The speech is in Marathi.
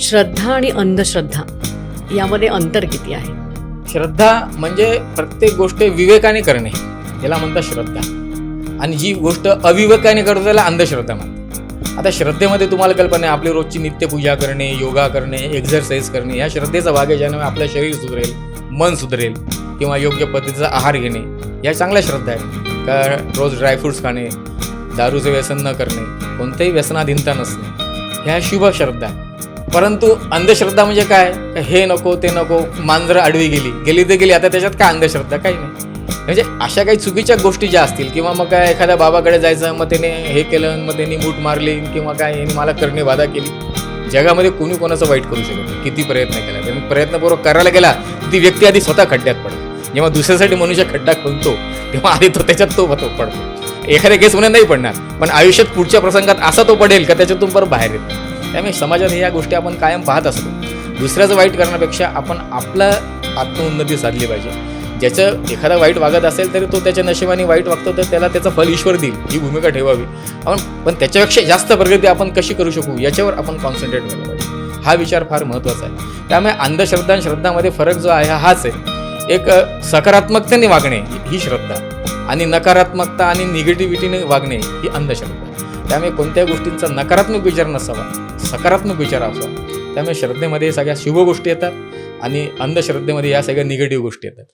श्रद्धा आणि अंधश्रद्धा यामध्ये अंतर किती आहे? श्रद्धा म्हणजे प्रत्येक गोष्ट विवेकाने करणे याला म्हणतात श्रद्धा. आणि जी गोष्ट अविवेकाने करतो त्याला अंधश्रद्धा म्हणतात. आता श्रद्धेमध्ये तुम्हाला कल्पना आहे आपली रोजची नित्यपूजा करणे योगा करणे एक्झरसाईज करणे ह्या श्रद्धेचा भाग आहे ज्यामुळे आपलं शरीर सुधरेल मन सुधरेल किंवा योग्य पद्धतीचा आहार घेणे या चांगल्या श्रद्धा आहेत. का रोज ड्रायफ्रूट्स खाणे दारूचे व्यसन न करणे कोणतेही व्यसनाधीनता नसणे ह्या शुभ श्रद्धा आहे परंतु अंधश्रद्धा म्हणजे काय? हे नको ते नको मांजरं आडवी गेली. गेली तर गेली आता त्याच्यात काय अंधश्रद्धा? काही नाही. म्हणजे अशा काही चुकीच्या गोष्टी ज्या असतील किंवा मग काय एखाद्या बाबाकडे जायचं मग त्याने हे केलं मग त्यांनी बूट मारली किंवा काय यांनी मला करणे बाधा केली. जगामध्ये कोणी कोणाचं वाईट करू शकत नाही. किती प्रयत्न केला. त्यांनी प्रयत्नपूर्वक करायला गेला ती व्यक्ती आधी स्वतः खड्ड्यात पडते. जेव्हा दुसऱ्यासाठी मनुष्य खड्डा खोलतो तेव्हा आधी तो त्याच्यात तो तो पडतो. एखाद्या केस नाही पडणार पण आयुष्यात पुढच्या प्रसंगात असा तो पडेल का त्याच्यातून परत बाहेर येतो? त्यामुळे समाजात या गोष्टी आपण कायम पाहत असतो. दुसऱ्याचं वाईट करण्यापेक्षा आपण आपलं आत्मउन्नती साधली पाहिजे. ज्याचं एखादा वाईट वागत असेल तरी तो त्याच्या नशिबाने वाईट वागतो तर त्याला त्याचं फल ईश्वर देईल ही भूमिका ठेवावी. आपण पण त्याच्यापेक्षा जास्त प्रगती आपण कशी करू शकू याच्यावर आपण कॉन्सन्ट्रेट केलं पाहिजे. हा विचार फार महत्त्वाचा आहे. त्यामुळे अंधश्रद्धा आणि श्रद्धामध्ये फरक जो आहे हाच आहे. एक सकारात्मकतेने वागणे ही श्रद्धा आणि नकारात्मकता आणि निगेटिव्हिटीने वागणे ही अंधश्रद्धा त्यामुळे कोणत्याही गोष्टींचा नकारात्मक विचार नसावा सकारात्मक विचार असावा. त्यामुळे श्रद्धेमध्ये सगळ्या शुभ गोष्टी येतात आणि अंधश्रद्धेमध्ये या सगळ्या निगेटिव्ह गोष्टी येतात.